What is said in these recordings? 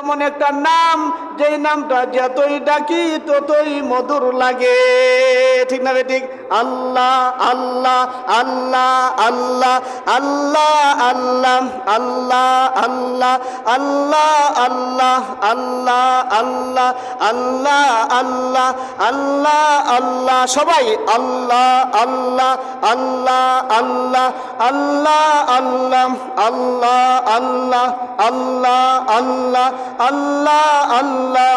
এমন একটা নাম যেই নামটা যতই ডাকি ততই মধুর লাগে ঠিক না ঠিক আল্লাহ আল্লাহ আল্লাহ আল্লাহ আল্লাহ আল্লাহ আল্লাহ আল্লাহ আল্লাহ আল্লাহ আল্লাহ আল্লাহ আল্লাহ আল্লাহ আল্লাহ সবাই আল্লাহ আল্লাহ আল্লাহ আল্লাহ আল্লাহ আল্লাহ আল্লাহ আল্লাহ আল্লাহ আল্লাহ আল্লাহ আল্লাহ।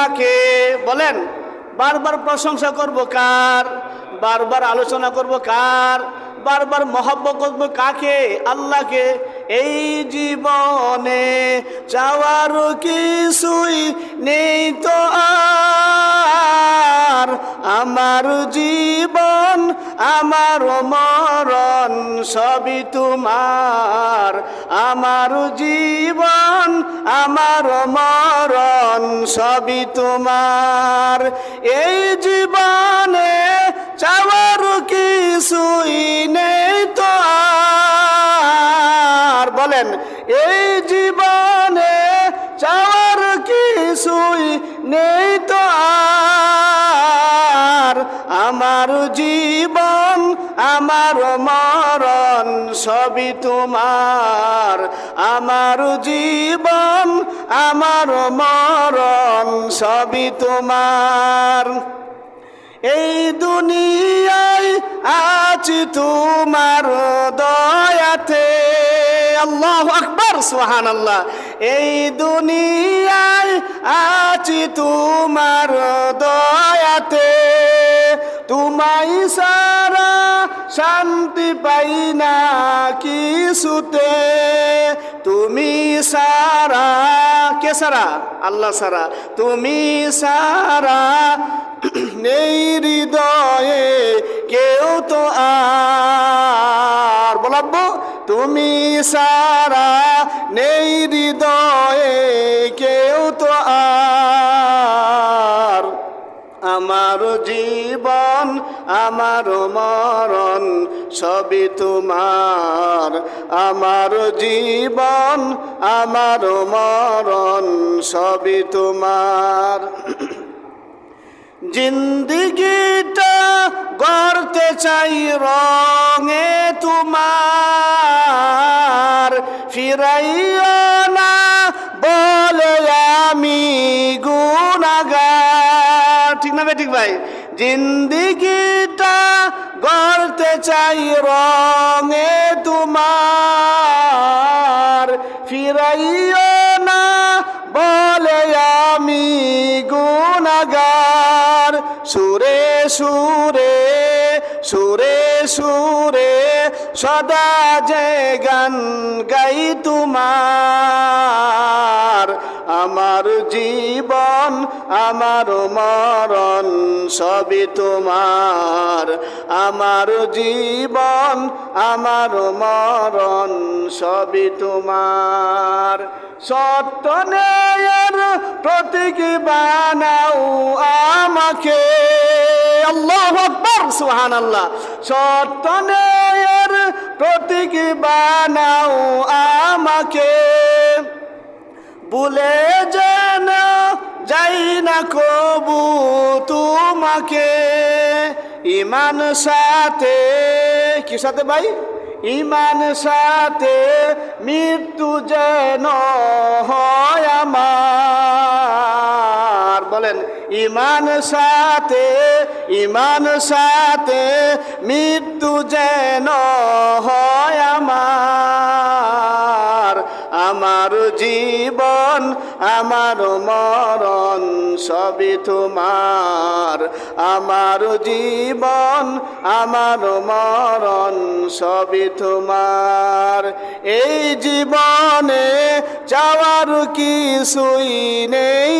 কাকে বলেন? বারবার প্রশংসা করব কার? বারবার আলোচনা করব কার? বারবার মহব্ব করব কাকে? আল্লাহকে। এই জীবনে চাওয়ার কিছুই নেই তো আর। আমার আমার জীবন, আমার মরণ সবই তোমার। আমার জীবন, আমার মরণ সবই তোমার। এই জীবনে চাওয়ার কিছুই নেই তো বলেন, এই জীবনে আমার জীবন, আমার মরণ, সবই তোমার। আমার জীবন, আমার মরণ, সবই তোমার। এই দুনিয়ায় আছি তোমার দয়াতে, আল্লাহ আকবর সোহান আল্লাহ এই দুনিয়ায় আছি তোমার দয়াতে তোমায় সারা, শান্তি পাই না কিছুতে। তুমি সারা, কে সারা? আল্লাহ সারা। তুমি সারা, নেই হৃদয়ে কেউ তো আর। বলাব্ব তুমি সারা, নেই হৃদয়ে কেউ তো আর। জীবন, আমার মরণ, সবই তোমার। আমার জীবন, আমার মরণ, সবই তোমার। জিন্দিগিটা গড়তে চাই রঙে তোমার ফিরাইয়া জিন্দিগিটা গড়তে চাই রঙে তোমার। ফিরাইয়া না, বলে আমি গুনাগার সুরে সুরে সুরে সুরে, সদা যে গান গাই তোমার। আমার জীবন আমার মরণ সবই তোমার। আমার জীবন, আমার মরণ সবই তোমার। সত্য নেয়ের প্রতীক বানাও আমাকে। আল্লাহ সুহান আল্লাহ সত্য নেয়ের প্রতীক বানাও আমাকে। ভুলে যেন যাই না কবু তোমাকে ইমান সাথে, কি সাথে ভাই? ইমান সাথে মৃত্যু যেন হয় আমার। বলেন, ইমান সাথে ইমান সাথে মৃত্যু যেন হয় আমার। আমার জীবন, আমার মরণ সবই তোমার। আমার জীবন, আমার মরণ সবই তোমার। এই জীবনে যাওয়ার কিছুই নেই।